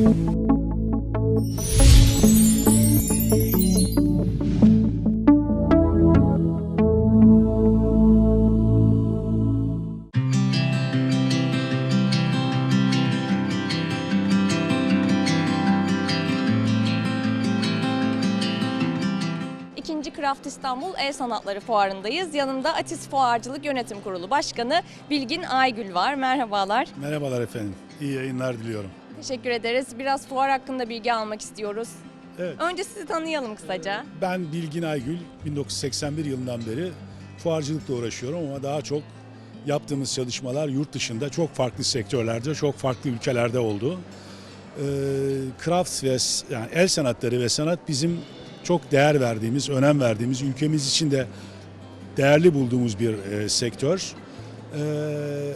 İkinci Craft İstanbul El Sanatları Fuarı'ndayız. Yanımda Atis Fuarcılık Yönetim Kurulu Başkanı Bilgin Aygül var. Merhabalar. Merhabalar efendim. İyi yayınlar diliyorum. Teşekkür ederiz. Biraz fuar hakkında bilgi almak istiyoruz. Evet. Önce sizi tanıyalım kısaca. Ben Bilgin Aygül. 1981 yılından beri fuarcılıkla uğraşıyorum ama daha çok yaptığımız çalışmalar yurt dışında çok farklı sektörlerde, çok farklı ülkelerde oldu. Ee, craft ve yani el sanatları ve sanat bizim çok değer verdiğimiz, önem verdiğimiz, ülkemiz için de değerli bulduğumuz bir e, sektör. Ee,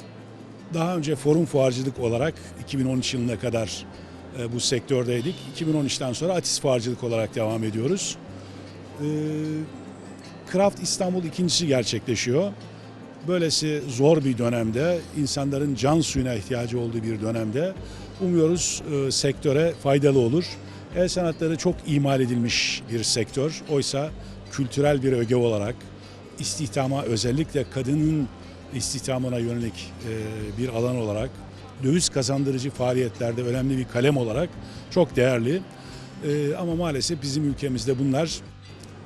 daha önce forum fuarcılık olarak 2013 yılına kadar e, bu sektördeydik. 2013'ten sonra Atis Fuarcılık olarak devam ediyoruz. E, Craft İstanbul ikincisi gerçekleşiyor. Böylesi zor bir dönemde, insanların can suyuna ihtiyacı olduğu bir dönemde umuyoruz e, sektöre faydalı olur. El sanatları çok imal edilmiş bir sektör. Oysa kültürel bir öge olarak istihdama özellikle kadının istihdamına yönelik e, bir alan olarak döviz kazandırıcı faaliyetlerde önemli bir kalem olarak çok değerli. E, ama maalesef bizim ülkemizde bunlar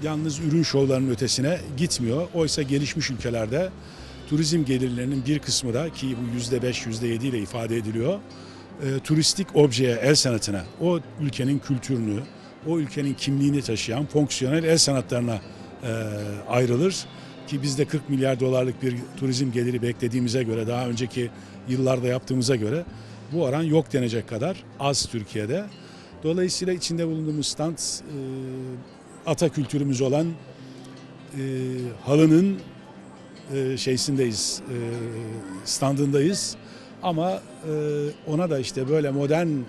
yalnız ürün şovlarının ötesine gitmiyor. Oysa gelişmiş ülkelerde turizm gelirlerinin bir kısmı da ki bu yüzde beş, yüzde yedi ile ifade ediliyor. e, turistik objeye, el sanatına, o ülkenin kültürünü, o ülkenin kimliğini taşıyan fonksiyonel el sanatlarına ayrılır. Ki bizde 40 milyar dolarlık bir turizm geliri beklediğimize göre, daha önceki yıllarda yaptığımıza göre bu oran yok denecek kadar az Türkiye'de. Dolayısıyla içinde bulunduğumuz stand e, ata kültürümüz olan e, halının e, şeysindeyiz, e, standındayız. Ama e, ona da işte böyle modern e,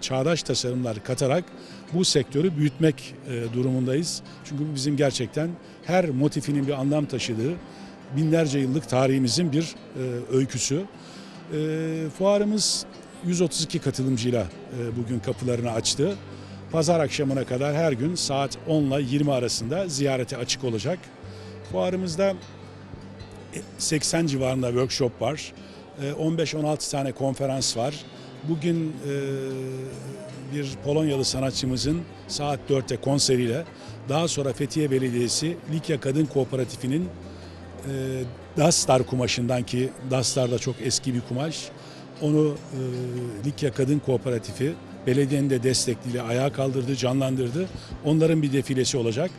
çağdaş tasarımlar katarak bu sektörü büyütmek e, durumundayız. Çünkü bu bizim gerçekten her motifinin bir anlam taşıdığı binlerce yıllık tarihimizin bir e, öyküsü. E, fuarımız 132 katılımcıyla e, bugün kapılarını açtı. Pazar akşamına kadar her gün saat 10 ile 20 arasında ziyarete açık olacak. Fuarımızda 80 civarında workshop var. E, 15-16 tane konferans var. Bugün e, bir Polonyalı sanatçımızın saat 4'te konseriyle daha sonra Fethiye Belediyesi Likya Kadın Kooperatifi'nin e, Dastar kumaşından ki Dastar da çok eski bir kumaş. Onu e, Likya Kadın Kooperatifi belediyenin de destekliyle ayağa kaldırdı, canlandırdı. Onların bir defilesi olacak.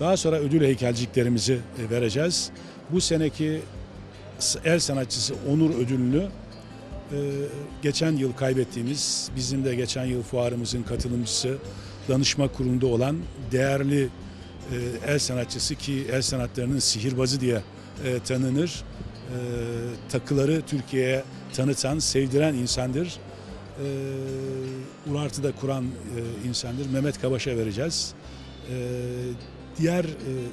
Daha sonra ödül heykelciklerimizi e, vereceğiz. Bu seneki el sanatçısı onur ödülünü geçen yıl kaybettiğimiz, bizim de geçen yıl fuarımızın katılımcısı, danışma kurulunda olan değerli e, el sanatçısı ki el sanatlarının sihirbazı diye e, tanınır. E, takıları Türkiye'ye tanıtan, sevdiren insandır. Urartı'da kuran insandır. Mehmet Kabaş'a vereceğiz. Diğer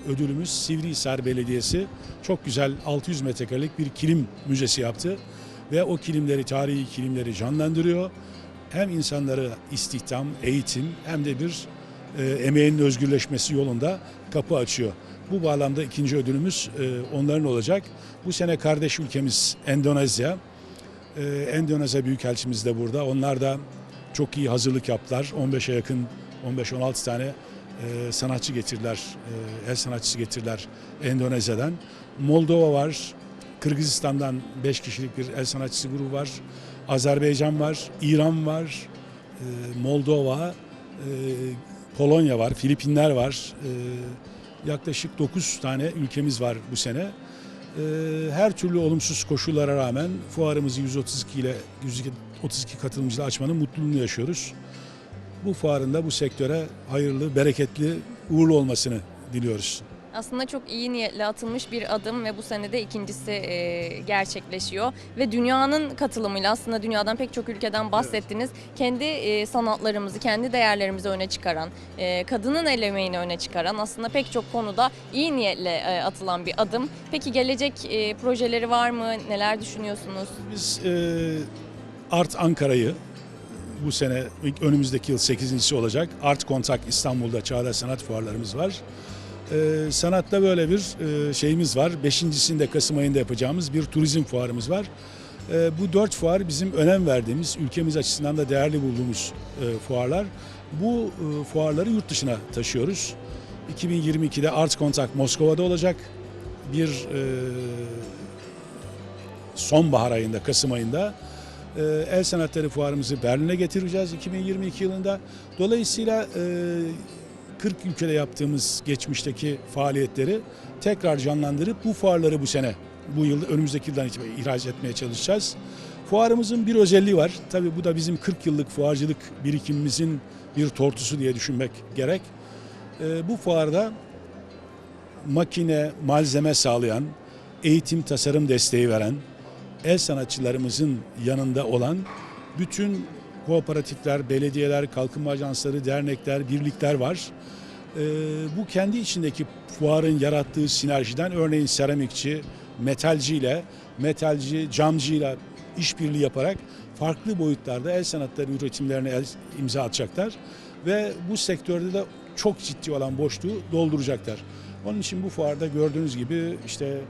ödülümüz Sivrihisar Belediyesi çok güzel 600 metrekarelik bir kilim müzesi yaptı ve o kilimleri, tarihi kilimleri canlandırıyor. Hem insanları istihdam, eğitim hem de bir e, emeğinin özgürleşmesi yolunda kapı açıyor. Bu bağlamda ikinci ödülümüz e, onların olacak. Bu sene kardeş ülkemiz Endonezya. E, Endonezya Büyükelçimiz de burada. Onlar da çok iyi hazırlık yaptılar. 15'e yakın, 15-16 tane e, sanatçı getirdiler, e, el sanatçısı getirdiler Endonezya'dan. Moldova var, Kırgızistan'dan 5 kişilik bir el sanatçısı grubu var. Azerbaycan var, İran var, e, Moldova, e, Polonya var, Filipinler var. E, yaklaşık 9 tane ülkemiz var bu sene. Her türlü olumsuz koşullara rağmen fuarımızı 132 ile 132 katılımcıyla açmanın mutluluğunu yaşıyoruz. Bu fuarın da bu sektöre hayırlı, bereketli, uğurlu olmasını diliyoruz. Aslında çok iyi niyetle atılmış bir adım ve bu sene de ikincisi e, gerçekleşiyor. Ve dünyanın katılımıyla aslında dünyadan pek çok ülkeden bahsettiniz. Kendi e, sanatlarımızı, kendi değerlerimizi öne çıkaran, e, kadının el emeğini öne çıkaran aslında pek çok konuda iyi niyetle e, atılan bir adım. Peki gelecek e, projeleri var mı? Neler düşünüyorsunuz? Biz e, Art Ankara'yı bu sene önümüzdeki yıl 8.si olacak. Art Contact İstanbul'da Çağdaş Sanat Fuarlarımız var. Ee, sanatta böyle bir e, şeyimiz var. Beşincisini de Kasım ayında yapacağımız bir turizm fuarımız var. Ee, bu dört fuar bizim önem verdiğimiz, ülkemiz açısından da değerli bulduğumuz e, fuarlar. Bu e, fuarları yurt dışına taşıyoruz. 2022'de Art Contact Moskova'da olacak. Bir e, sonbahar ayında, Kasım ayında e, El Sanatları Fuarımızı Berlin'e getireceğiz 2022 yılında. Dolayısıyla e, 40 ülkede yaptığımız geçmişteki faaliyetleri tekrar canlandırıp bu fuarları bu sene, bu yıl önümüzdeki yıldan itibaren ihraç etmeye çalışacağız. Fuarımızın bir özelliği var. Tabii bu da bizim 40 yıllık fuarcılık birikimimizin bir tortusu diye düşünmek gerek. E, bu fuarda makine, malzeme sağlayan, eğitim, tasarım desteği veren, el sanatçılarımızın yanında olan bütün kooperatifler, belediyeler, kalkınma ajansları, dernekler, birlikler var. Ee, bu kendi içindeki fuarın yarattığı sinerjiden örneğin seramikçi, metalciyle, metalci, camcıyla işbirliği yaparak farklı boyutlarda el sanatları üretimlerine el, imza atacaklar ve bu sektörde de çok ciddi olan boşluğu dolduracaklar. Onun için bu fuarda gördüğünüz gibi işte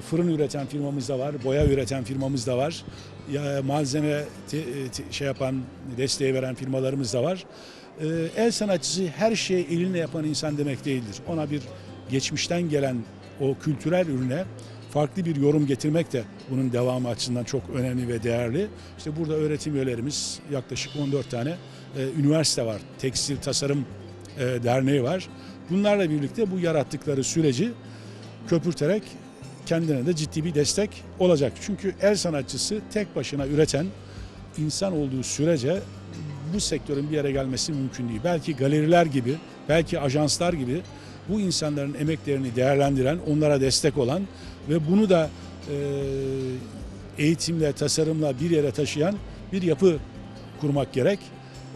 fırın üreten firmamız da var, boya üreten firmamız da var, ya malzeme te- şey yapan, desteği veren firmalarımız da var. Ee, El sanatçısı her şeyi elinle yapan insan demek değildir. Ona bir geçmişten gelen o kültürel ürüne farklı bir yorum getirmek de bunun devamı açısından çok önemli ve değerli. İşte burada öğretim üyelerimiz yaklaşık 14 tane e, üniversite var. Tekstil Tasarım e, Derneği var. Bunlarla birlikte bu yarattıkları süreci köpürterek kendine de ciddi bir destek olacak. Çünkü el sanatçısı tek başına üreten insan olduğu sürece bu sektörün bir yere gelmesi mümkün değil. Belki galeriler gibi, belki ajanslar gibi bu insanların emeklerini değerlendiren, onlara destek olan ve bunu da e, eğitimle, tasarımla bir yere taşıyan bir yapı kurmak gerek.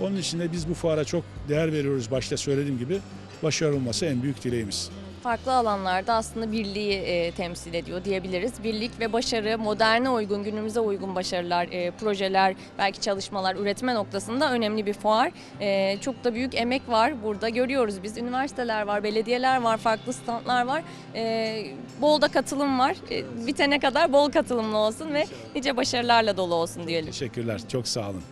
Onun için de biz bu fuara çok değer veriyoruz başta söylediğim gibi. Başarılı olması en büyük dileğimiz. Farklı alanlarda aslında birliği e, temsil ediyor diyebiliriz. Birlik ve başarı, moderne uygun, günümüze uygun başarılar, e, projeler, belki çalışmalar üretme noktasında önemli bir fuar. E, çok da büyük emek var burada görüyoruz biz. Üniversiteler var, belediyeler var, farklı standlar var. E, bol da katılım var. E, bitene kadar bol katılımlı olsun ve nice başarılarla dolu olsun diyelim. Teşekkürler, çok sağ olun.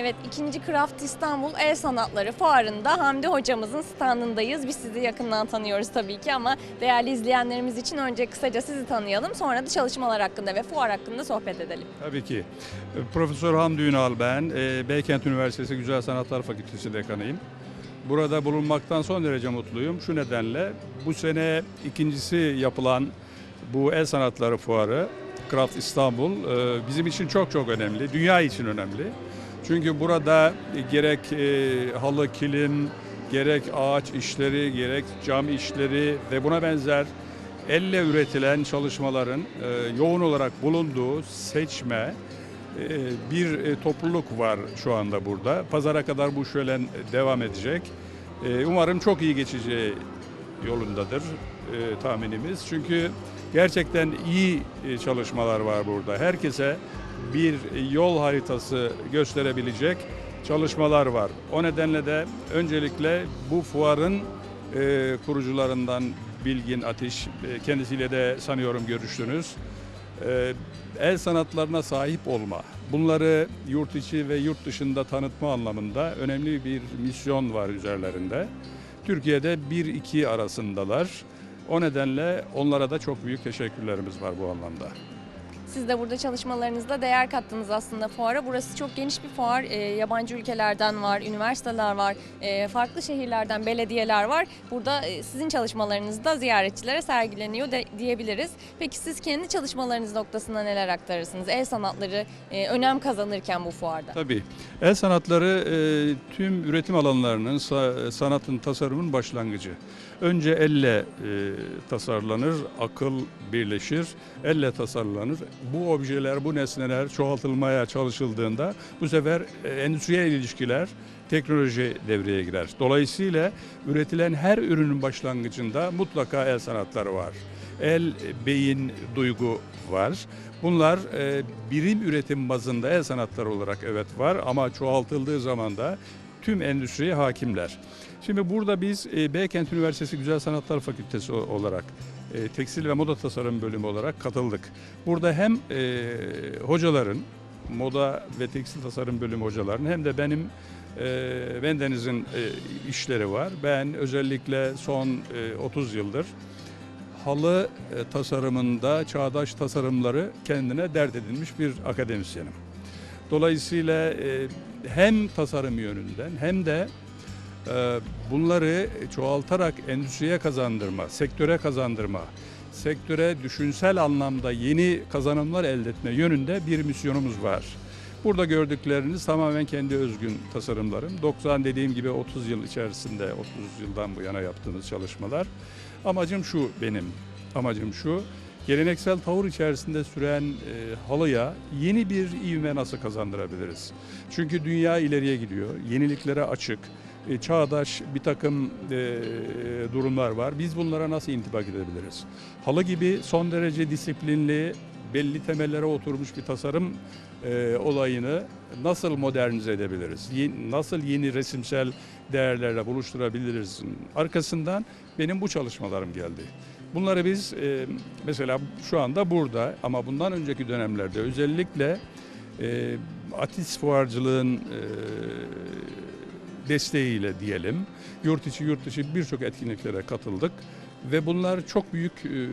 Evet, ikinci Craft İstanbul El Sanatları Fuarı'nda Hamdi hocamızın standındayız. Biz sizi yakından tanıyoruz tabii ki ama değerli izleyenlerimiz için önce kısaca sizi tanıyalım. Sonra da çalışmalar hakkında ve fuar hakkında sohbet edelim. Tabii ki. Profesör Hamdi Ünal ben. E, Beykent Üniversitesi Güzel Sanatlar Fakültesi dekanıyım. Burada bulunmaktan son derece mutluyum. Şu nedenle bu sene ikincisi yapılan bu el sanatları fuarı Craft İstanbul e, bizim için çok çok önemli. Dünya için önemli. Çünkü burada gerek e, halı, kilim, gerek ağaç işleri, gerek cam işleri ve buna benzer elle üretilen çalışmaların e, yoğun olarak bulunduğu seçme e, bir e, topluluk var şu anda burada. Pazara kadar bu şölen devam edecek. E, umarım çok iyi geçeceği yolundadır e, tahminimiz. Çünkü gerçekten iyi e, çalışmalar var burada. Herkese bir yol haritası gösterebilecek çalışmalar var. O nedenle de öncelikle bu fuarın e, kurucularından Bilgin Ateş, e, kendisiyle de sanıyorum görüştünüz. E, el sanatlarına sahip olma, bunları yurt içi ve yurt dışında tanıtma anlamında önemli bir misyon var üzerlerinde. Türkiye'de 1-2 arasındalar. O nedenle onlara da çok büyük teşekkürlerimiz var bu anlamda. Siz de burada çalışmalarınızda değer kattınız aslında fuara. Burası çok geniş bir fuar. E, yabancı ülkelerden var, üniversiteler var, e, farklı şehirlerden belediyeler var. Burada e, sizin çalışmalarınızda ziyaretçilere sergileniyor de, diyebiliriz. Peki siz kendi çalışmalarınız noktasında neler aktarırsınız? El sanatları e, önem kazanırken bu fuarda. Tabii. El sanatları e, tüm üretim alanlarının, sa- sanatın, tasarımın başlangıcı. Önce elle e, tasarlanır, akıl birleşir, elle tasarlanır. Bu objeler, bu nesneler çoğaltılmaya çalışıldığında bu sefer e, endüstriyel ilişkiler teknoloji devreye girer. Dolayısıyla üretilen her ürünün başlangıcında mutlaka el sanatları var. El, beyin, duygu var. Bunlar e, birim üretim bazında el sanatları olarak evet var ama çoğaltıldığı zaman da tüm endüstriye hakimler. Şimdi burada biz e, Beykent Üniversitesi Güzel Sanatlar Fakültesi olarak e, tekstil ve moda tasarım bölümü olarak katıldık. Burada hem e, hocaların, moda ve tekstil tasarım bölümü hocaların hem de benim e, bendenizin e, işleri var. Ben özellikle son e, 30 yıldır halı e, tasarımında çağdaş tasarımları kendine dert edinmiş bir akademisyenim. Dolayısıyla e, hem tasarım yönünden hem de bunları çoğaltarak endüstriye kazandırma, sektöre kazandırma, sektöre düşünsel anlamda yeni kazanımlar elde etme yönünde bir misyonumuz var. Burada gördükleriniz tamamen kendi özgün tasarımlarım. 90 dediğim gibi 30 yıl içerisinde, 30 yıldan bu yana yaptığımız çalışmalar. Amacım şu benim, amacım şu, geleneksel tavır içerisinde süren e, halıya yeni bir ivme nasıl kazandırabiliriz? Çünkü dünya ileriye gidiyor, yeniliklere açık, e, çağdaş bir takım e, durumlar var. Biz bunlara nasıl intibak edebiliriz? Halı gibi son derece disiplinli, belli temellere oturmuş bir tasarım e, olayını nasıl modernize edebiliriz? Nasıl yeni resimsel değerlerle buluşturabiliriz? Arkasından benim bu çalışmalarım geldi. Bunları biz mesela şu anda burada ama bundan önceki dönemlerde özellikle Atis fuarcılığın desteğiyle diyelim yurt içi yurt dışı birçok etkinliklere katıldık ve bunlar çok büyük e,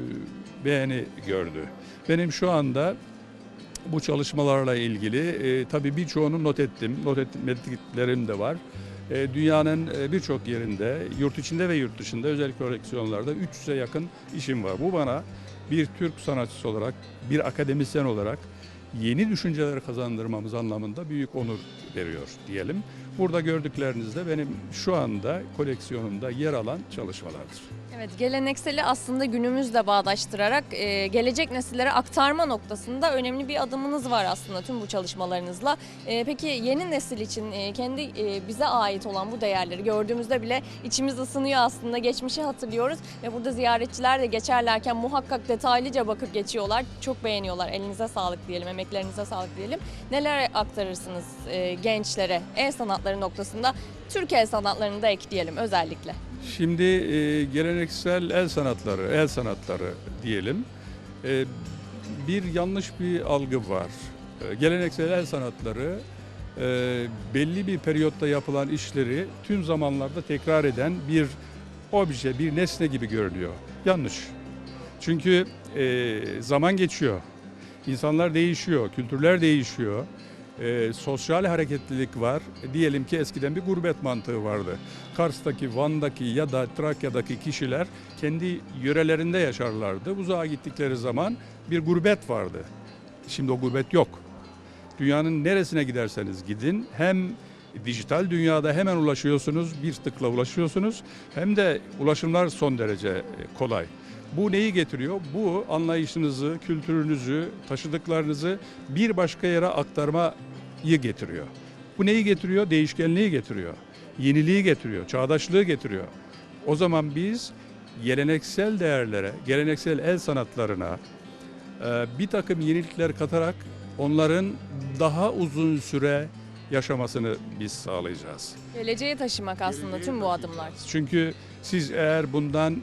beğeni gördü. Benim şu anda bu çalışmalarla ilgili e, tabii birçoğunu not ettim. Not etmediklerim de var. E, dünyanın e, birçok yerinde, yurt içinde ve yurt dışında özel koleksiyonlarda 300'e yakın işim var. Bu bana bir Türk sanatçısı olarak, bir akademisyen olarak yeni düşünceler kazandırmamız anlamında büyük onur veriyor diyelim. Burada gördükleriniz de benim şu anda koleksiyonumda yer alan çalışmalardır. Evet, gelenekseli aslında günümüzle bağdaştırarak e, gelecek nesillere aktarma noktasında önemli bir adımınız var aslında tüm bu çalışmalarınızla. E, peki yeni nesil için e, kendi e, bize ait olan bu değerleri gördüğümüzde bile içimiz ısınıyor aslında. Geçmişi hatırlıyoruz ve burada ziyaretçiler de geçerlerken muhakkak detaylıca bakıp geçiyorlar. Çok beğeniyorlar. Elinize sağlık diyelim, emeklerinize sağlık diyelim. Neler aktarırsınız e, gençlere el sanatları noktasında? Türk el sanatlarını da ekleyelim özellikle. Şimdi e, geleneksel el sanatları, el sanatları diyelim. E, bir yanlış bir algı var. E, geleneksel el sanatları e, belli bir periyotta yapılan işleri tüm zamanlarda tekrar eden bir obje, bir nesne gibi görünüyor. Yanlış. Çünkü e, zaman geçiyor. İnsanlar değişiyor, kültürler değişiyor. E, sosyal hareketlilik var. Diyelim ki eskiden bir gurbet mantığı vardı. Kars'taki, Van'daki ya da Trakya'daki kişiler kendi yörelerinde yaşarlardı. Uzağa gittikleri zaman bir gurbet vardı. Şimdi o gurbet yok. Dünyanın neresine giderseniz gidin hem dijital dünyada hemen ulaşıyorsunuz, bir tıkla ulaşıyorsunuz hem de ulaşımlar son derece e, kolay. Bu neyi getiriyor? Bu anlayışınızı, kültürünüzü, taşıdıklarınızı bir başka yere aktarmayı getiriyor. Bu neyi getiriyor? Değişkenliği getiriyor. Yeniliği getiriyor, çağdaşlığı getiriyor. O zaman biz geleneksel değerlere, geleneksel el sanatlarına e, bir takım yenilikler katarak onların daha uzun süre yaşamasını biz sağlayacağız. Geleceğe taşımak aslında tüm bu adımlar. Çünkü siz eğer bundan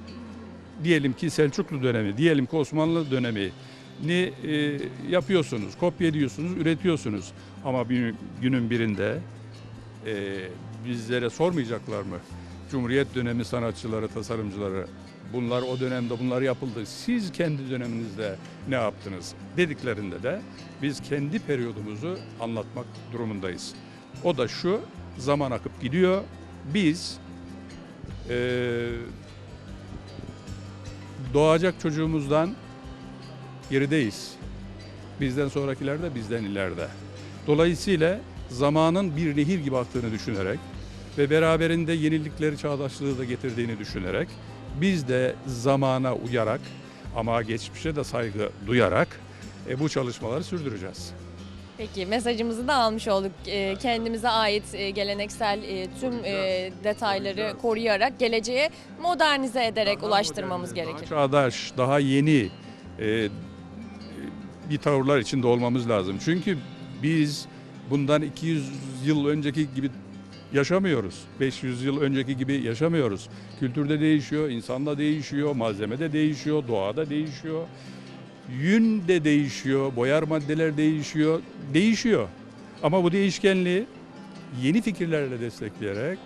diyelim ki Selçuklu dönemi, diyelim ki Osmanlı dönemi ni e, yapıyorsunuz, kopya ediyorsunuz, üretiyorsunuz. Ama bir günün birinde e, bizlere sormayacaklar mı? Cumhuriyet dönemi sanatçıları, tasarımcıları bunlar o dönemde bunlar yapıldı. Siz kendi döneminizde ne yaptınız dediklerinde de biz kendi periyodumuzu anlatmak durumundayız. O da şu zaman akıp gidiyor. Biz eee doğacak çocuğumuzdan gerideyiz. Bizden sonrakiler de bizden ileride. Dolayısıyla zamanın bir nehir gibi aktığını düşünerek ve beraberinde yenilikleri, çağdaşlığı da getirdiğini düşünerek biz de zamana uyarak ama geçmişe de saygı duyarak e, bu çalışmaları sürdüreceğiz. Peki mesajımızı da almış olduk. Ee, Kendimize ait e, geleneksel e, tüm e, detayları koruyarak geleceğe modernize ederek Daha ulaştırmamız modern, gerekir. Daha çağdaş, daha yeni e, bir tavırlar içinde olmamız lazım. Çünkü biz bundan 200 yıl önceki gibi yaşamıyoruz. 500 yıl önceki gibi yaşamıyoruz. Kültürde değişiyor, insanda değişiyor, malzemede değişiyor, doğada değişiyor. Yün de değişiyor, boyar maddeler değişiyor, değişiyor. Ama bu değişkenliği yeni fikirlerle destekleyerek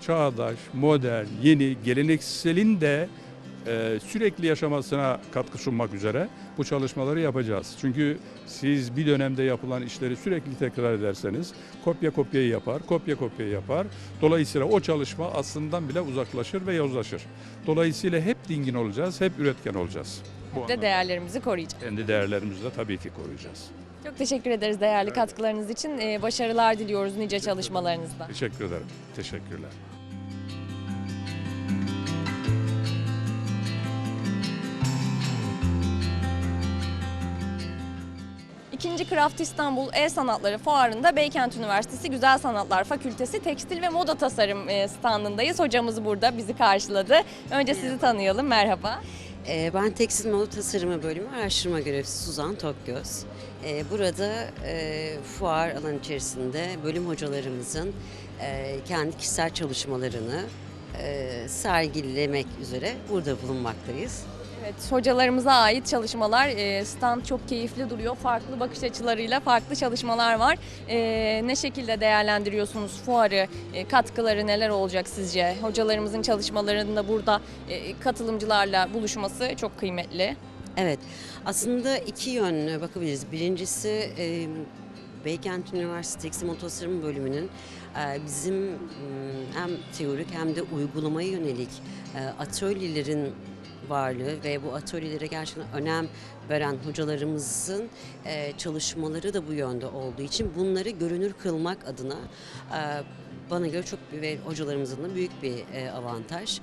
çağdaş, modern, yeni, gelenekselin de e, sürekli yaşamasına katkı sunmak üzere bu çalışmaları yapacağız. Çünkü siz bir dönemde yapılan işleri sürekli tekrar ederseniz kopya kopyayı yapar, kopya kopyayı yapar. Dolayısıyla o çalışma aslından bile uzaklaşır ve yozlaşır. Dolayısıyla hep dingin olacağız, hep üretken olacağız. Bu de değerlerimizi koruyacağız. kendi değerlerimizi de tabii ki koruyacağız. Çok teşekkür ederiz değerli katkılarınız için. Ee, Başarılar diliyoruz nice çalışmalarınızda. Teşekkür ederim. Teşekkürler. İkinci Craft İstanbul El Sanatları Fuarı'nda Beykent Üniversitesi Güzel Sanatlar Fakültesi Tekstil ve Moda Tasarım e, standındayız. Hocamız burada bizi karşıladı. Önce sizi tanıyalım. Merhaba. Ee, Ben Tekstil Moda Tasarımı Bölümü Araştırma Görevlisi Suzan Tokgöz. Ee, Burada e, fuar alan içerisinde bölüm hocalarımızın e, kendi kişisel çalışmalarını e, sergilemek üzere burada bulunmaktayız. Evet, hocalarımıza ait çalışmalar. e, Stand çok keyifli duruyor. Farklı bakış açılarıyla farklı çalışmalar var. E, Ne şekilde değerlendiriyorsunuz fuarı? E, Katkıları neler olacak sizce? Hocalarımızın çalışmalarında burada katılımcılarla buluşması çok kıymetli. Evet, aslında iki yönlü bakabiliriz. Birincisi Beykent Üniversitesi Tasarımı bölümünün bizim hem teorik hem de uygulamaya yönelik atölyelerin varlığı ve bu atölyelere gerçekten önem veren hocalarımızın e, çalışmaları da bu yönde olduğu için bunları görünür kılmak adına e, bana göre çok ve hocalarımızın da büyük bir e, avantaj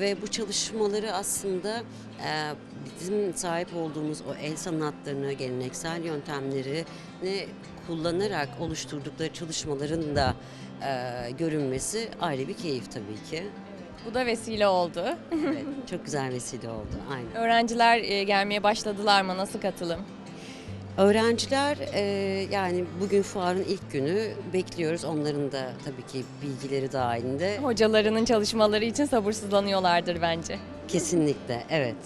ve bu çalışmaları aslında e, bizim sahip olduğumuz o el sanatlarını, geleneksel yöntemleri ne kullanarak oluşturdukları çalışmaların da e, görünmesi ayrı bir keyif tabii ki. Bu da vesile oldu. Evet, çok güzel vesile oldu. Aynen. Öğrenciler e, gelmeye başladılar mı? Nasıl katılım? Öğrenciler e, yani bugün fuarın ilk günü bekliyoruz. Onların da tabii ki bilgileri dahilinde. Hocalarının çalışmaları için sabırsızlanıyorlardır bence. Kesinlikle evet.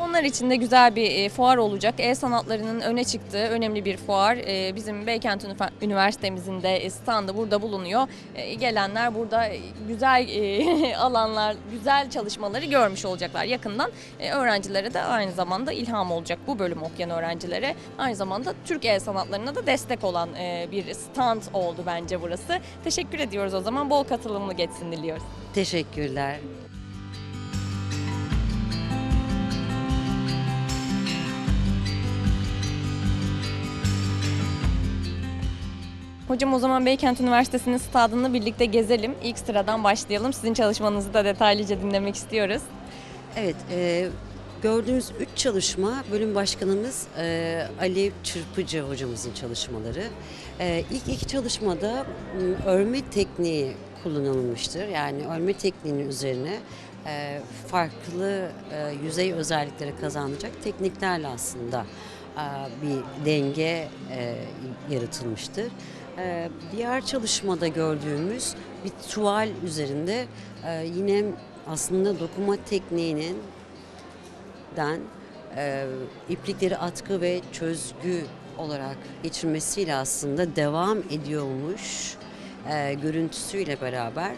Onlar için de güzel bir e, fuar olacak. El sanatlarının öne çıktığı önemli bir fuar. E, bizim Beykent Üniversitemizin de standı burada bulunuyor. E, gelenler burada e, güzel e, alanlar, güzel çalışmaları görmüş olacaklar yakından. E, öğrencilere de aynı zamanda ilham olacak bu bölüm okuyan öğrencilere. Aynı zamanda Türk el sanatlarına da destek olan e, bir stand oldu bence burası. Teşekkür ediyoruz o zaman. Bol katılımlı geçsin diliyoruz. Teşekkürler. Hocam o zaman Beykent Üniversitesi'nin stadını birlikte gezelim. İlk sıradan başlayalım. Sizin çalışmanızı da detaylıca dinlemek istiyoruz. Evet, e, gördüğünüz üç çalışma bölüm başkanımız e, Ali Çırpıcı hocamızın çalışmaları. E, ilk iki çalışmada örme tekniği kullanılmıştır. Yani örme tekniğinin üzerine e, farklı e, yüzey özellikleri kazanacak tekniklerle aslında e, bir denge e, yaratılmıştır. Diğer çalışmada gördüğümüz bir tuval üzerinde e, yine aslında dokuma tekniğinin den e, iplikleri atkı ve çözgü olarak geçirmesiyle aslında devam ediyormuş e, görüntüsüyle beraber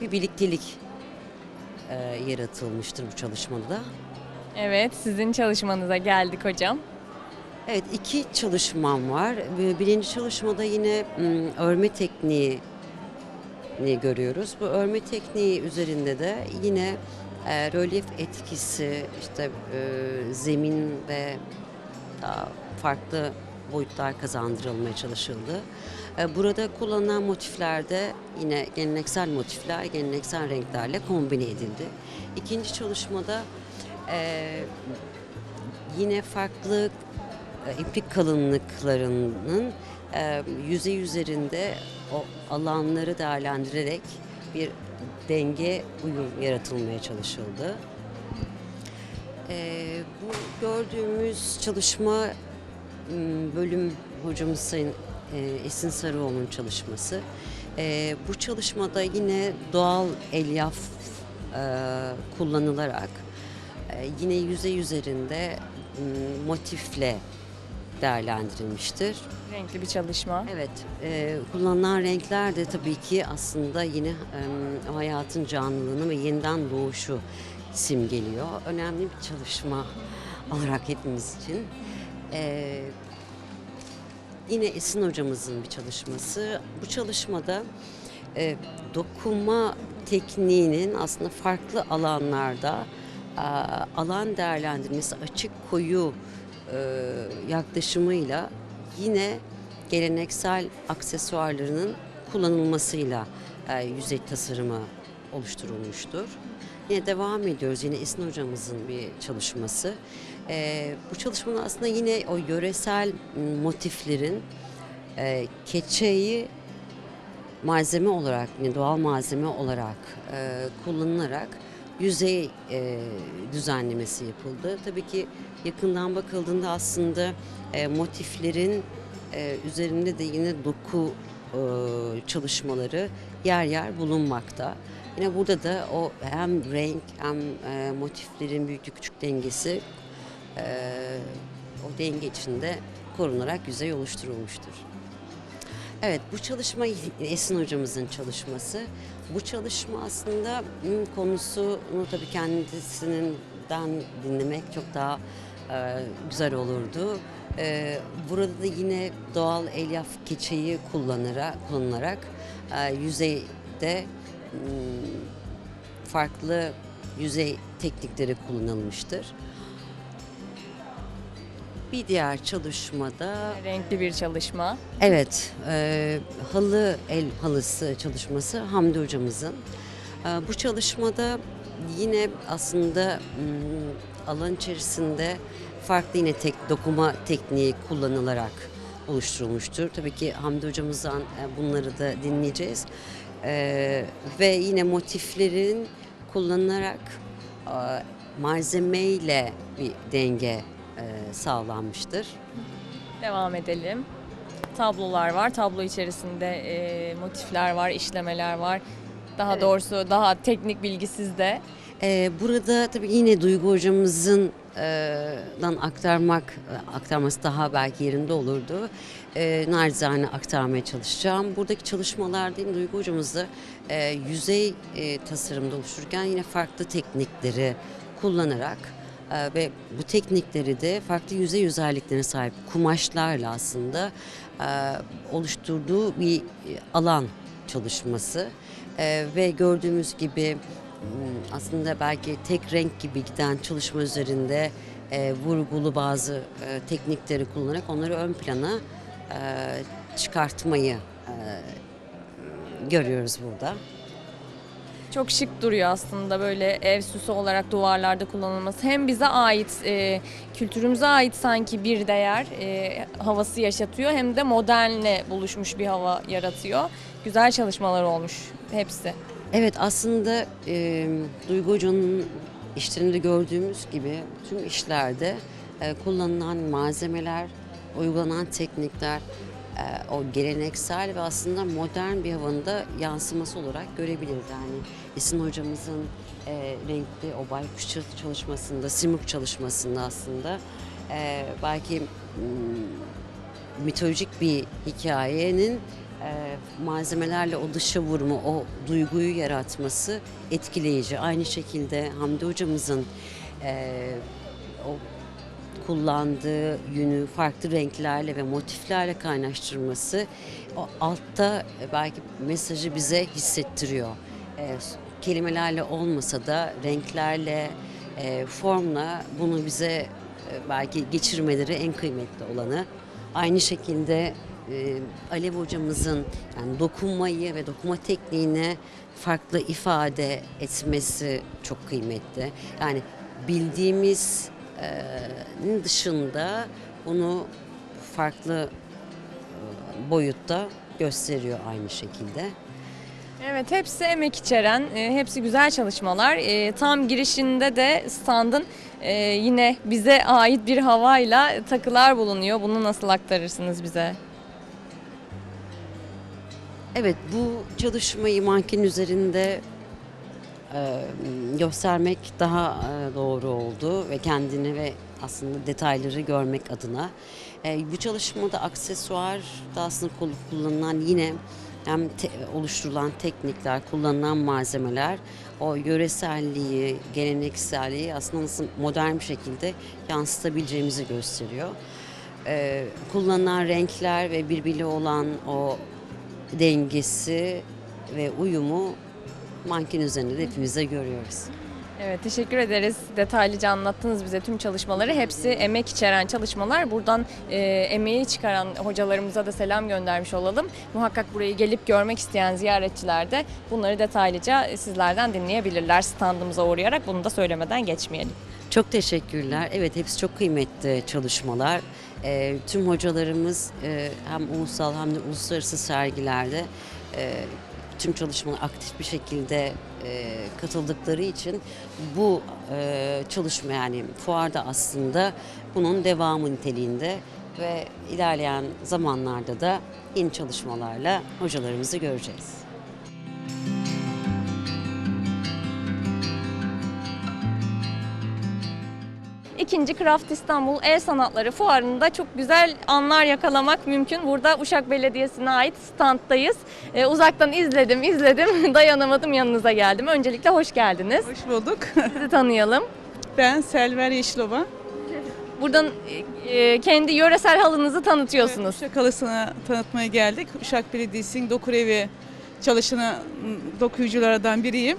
bir birliktelik yaratılmıştır bu çalışmada da. Evet, sizin çalışmanıza geldik hocam. Evet iki çalışmam var. Ve Birinci çalışmada yine örme tekniği görüyoruz. Bu örme tekniği üzerinde de yine e, rölyef etkisi, işte e, zemin ve daha farklı boyutlar kazandırılmaya çalışıldı. E, burada kullanılan motiflerde yine geleneksel motifler, geleneksel renklerle kombine edildi. İkinci çalışmada e, yine farklı iplik kalınlıklarının e, yüzey üzerinde o alanları değerlendirerek bir denge uyum yaratılmaya çalışıldı. E, bu gördüğümüz çalışma bölüm hocamız Sayın e, Esin Sarıoğlu'nun çalışması. E, bu çalışmada yine doğal elyaf e, kullanılarak e, yine yüzey üzerinde motifle değerlendirilmiştir. Renkli bir çalışma. Evet, e, kullanılan renkler de tabii ki aslında yine e, hayatın canlılığını ve yeniden doğuşu simgeliyor. Önemli bir çalışma olarak hepimiz için. E, yine Esin hocamızın bir çalışması. Bu çalışmada e, dokunma tekniğinin aslında farklı alanlarda e, alan değerlendirmesi açık koyu yaklaşımıyla yine geleneksel aksesuarlarının kullanılmasıyla e, yüzey tasarımı oluşturulmuştur. Yine devam ediyoruz. Yine Esin hocamızın bir çalışması. E, bu çalışmanın aslında yine o yöresel motiflerin e, keçeyi malzeme olarak, yine doğal malzeme olarak e, kullanılarak yüzey e, düzenlemesi yapıldı. Tabii ki yakından bakıldığında aslında e, motiflerin e, üzerinde de yine doku e, çalışmaları yer yer bulunmakta. Yine burada da o hem renk hem e, motiflerin büyüklük küçük dengesi e, o denge içinde korunarak yüzey oluşturulmuştur. Evet bu çalışma Esin hocamızın çalışması. Bu çalışma aslında hmm, konusunu tabii kendisinden dinlemek çok daha e, güzel olurdu. E, burada da yine doğal elyaf keçeyi kullanarak, kullanarak e, yüzeyde farklı yüzey teknikleri kullanılmıştır. Bir diğer çalışmada Renkli bir çalışma. Evet, e, halı el halısı çalışması Hamdi hocamızın. E, bu çalışmada yine aslında m, alan içerisinde farklı yine tek dokuma tekniği kullanılarak oluşturulmuştur. Tabii ki Hamdi hocamızdan e, bunları da dinleyeceğiz. E, ve yine motiflerin kullanılarak e, malzemeyle bir denge sağlanmıştır. Devam edelim. Tablolar var. Tablo içerisinde e, motifler var, işlemeler var. Daha Evet. doğrusu daha teknik bilgi sizde. Ee, burada tabii yine Duygu hocamızın e, dan aktarmak e, aktarması daha belki yerinde olurdu. E, narizane aktarmaya çalışacağım. Buradaki çalışmalarda yine Duygu hocamız da e, yüzey e, tasarımda oluştururken yine farklı teknikleri kullanarak e, ve bu teknikleri de farklı yüzey özelliklerine sahip kumaşlarla aslında e, oluşturduğu bir alan çalışması. E, ve gördüğümüz gibi Hmm, aslında belki tek renk gibi giden çalışma üzerinde e, vurgulu bazı e, teknikleri kullanarak onları ön plana çıkartmayı görüyoruz burada. Çok şık duruyor aslında böyle ev süsü olarak duvarlarda kullanılması. Hem bize ait, e, kültürümüze ait sanki bir değer e, havası yaşatıyor hem de modernle buluşmuş bir hava yaratıyor. Güzel çalışmalar olmuş hepsi. Evet aslında e, Duygu Hoca'nın işlerinde gördüğümüz gibi tüm işlerde e, kullanılan malzemeler, uygulanan teknikler o geleneksel ve aslında modern bir havanın da yansıması olarak görebiliriz. Yani Esin Hocamızın e, renkli o baykuş çalışmasında, simuk çalışmasında aslında e, belki mm, mitolojik bir hikayenin e, malzemelerle o dışa vurma, o duyguyu yaratması etkileyici. Aynı şekilde Hamdi hocamızın e, o kullandığı yünü farklı renklerle ve motiflerle kaynaştırması o altta belki mesajı bize hissettiriyor. E, kelimelerle olmasa da renklerle, e, formla bunu bize e, belki geçirmeleri en kıymetli olanı. Aynı şekilde e, Alev hocamızın yani dokunmayı ve dokuma tekniğine farklı ifade etmesi çok kıymetli. Yani bildiğimiz dışında onu farklı boyutta gösteriyor aynı şekilde. Evet hepsi emek içeren, hepsi güzel çalışmalar. Tam girişinde de standın yine bize ait bir havayla takılar bulunuyor. Bunu nasıl aktarırsınız bize? Evet bu çalışmayı manken üzerinde göstermek daha doğru oldu ve kendini ve aslında detayları görmek adına. Bu çalışmada aksesuar da aslında kul- kullanılan yine hem te- oluşturulan teknikler, kullanılan malzemeler o yöreselliği, gelenekselliği aslında nasıl modern bir şekilde yansıtabileceğimizi gösteriyor. E, kullanılan renkler ve birbiriyle olan o dengesi ve uyumu manken üzerinde de hepimiz de görüyoruz. Evet teşekkür ederiz. Detaylıca anlattınız bize tüm çalışmaları. Hepsi emek içeren çalışmalar. Buradan e, emeği çıkaran hocalarımıza da selam göndermiş olalım. Muhakkak burayı gelip görmek isteyen ziyaretçiler de bunları detaylıca sizlerden dinleyebilirler standımıza uğrayarak. Bunu da söylemeden geçmeyelim. Çok teşekkürler. Evet hepsi çok kıymetli çalışmalar. Ee, tüm hocalarımız e, hem ulusal hem de uluslararası sergilerde e, tüm çalışmalara aktif bir şekilde e, katıldıkları için bu e, çalışma yani fuarda aslında bunun devamı niteliğinde ve ilerleyen zamanlarda da yeni çalışmalarla hocalarımızı göreceğiz. İkinci Craft İstanbul El Sanatları Fuarı'nda çok güzel anlar yakalamak mümkün. Burada Uşak Belediyesi'ne ait standdayız. Ee, uzaktan izledim, izledim. Dayanamadım yanınıza geldim. Öncelikle hoş geldiniz. Hoş bulduk. Sizi tanıyalım. Ben Selver Yeşilova. Buradan e, kendi yöresel halınızı tanıtıyorsunuz. Uşak halısını tanıtmaya geldik. Uşak Belediyesi'nin dokur evi çalışanı m, dokuyuculardan biriyim.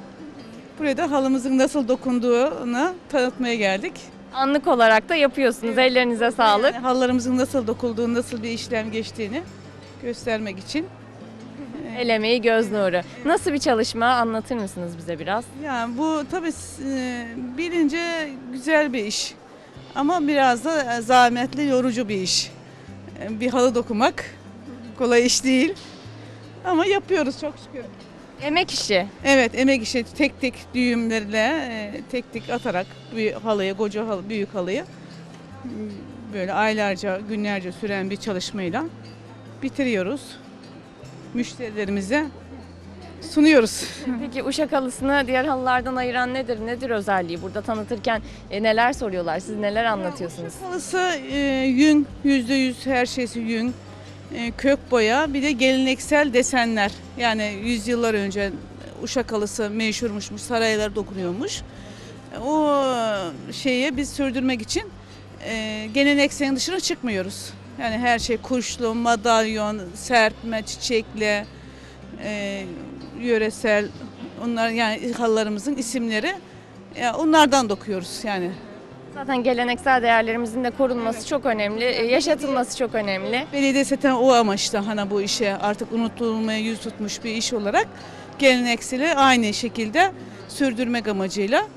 Burada halımızın nasıl dokunduğunu tanıtmaya geldik. Anlık olarak da yapıyorsunuz. Ellerinize sağlık. Yani halılarımızın nasıl dokulduğunu, nasıl bir işlem geçtiğini göstermek için. El emeği göz nuru. Nasıl bir çalışma anlatır mısınız bize biraz? Yani bu tabii e, bilince güzel bir iş. Ama biraz da zahmetli, yorucu bir iş. E, Bir halı dokumak kolay iş değil. Ama yapıyoruz çok şükür. Emek işi. Evet emek işi tek tek düğümlerle e, tek tek atarak bir halıyı, koca halı, büyük halıyı m, böyle aylarca, günlerce süren bir çalışmayla bitiriyoruz. Müşterilerimize sunuyoruz. Peki uşak halısını diğer halılardan ayıran nedir? Nedir özelliği? Burada tanıtırken e, neler soruyorlar? Siz neler anlatıyorsunuz? Halısı e, yün, yüzde yüz her şeysi yün, e, kök boya, bir de geleneksel desenler. Yani yüzyıllar önce uşak halısı meşhurmuşmuş, saraylar dokunuyormuş. O şeye biz sürdürmek için e, gelenekselin dışına çıkmıyoruz. Yani her şey kuşlu, madalyon, serpme, çiçekle, e, yöresel, onlar yani halılarımızın isimleri. Onlardan dokuyoruz yani. Zaten geleneksel değerlerimizin de korunması çok önemli, e, yaşatılması çok önemli. Belediye zaten o amaçla hani bu işe artık unutulmaya yüz tutmuş bir iş olarak gelenekseli aynı şekilde sürdürmek amacıyla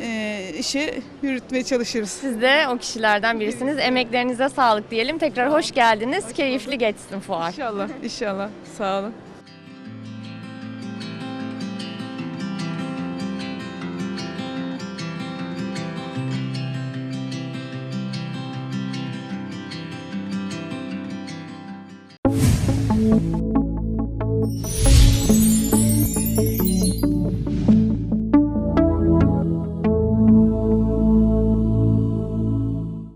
e, işi yürütmeye çalışırız. Siz de o kişilerden birisiniz. Emeklerinize sağlık diyelim. Tekrar hoş geldiniz. Keyifli geçsin fuar. İnşallah, inşallah. Sağ olun.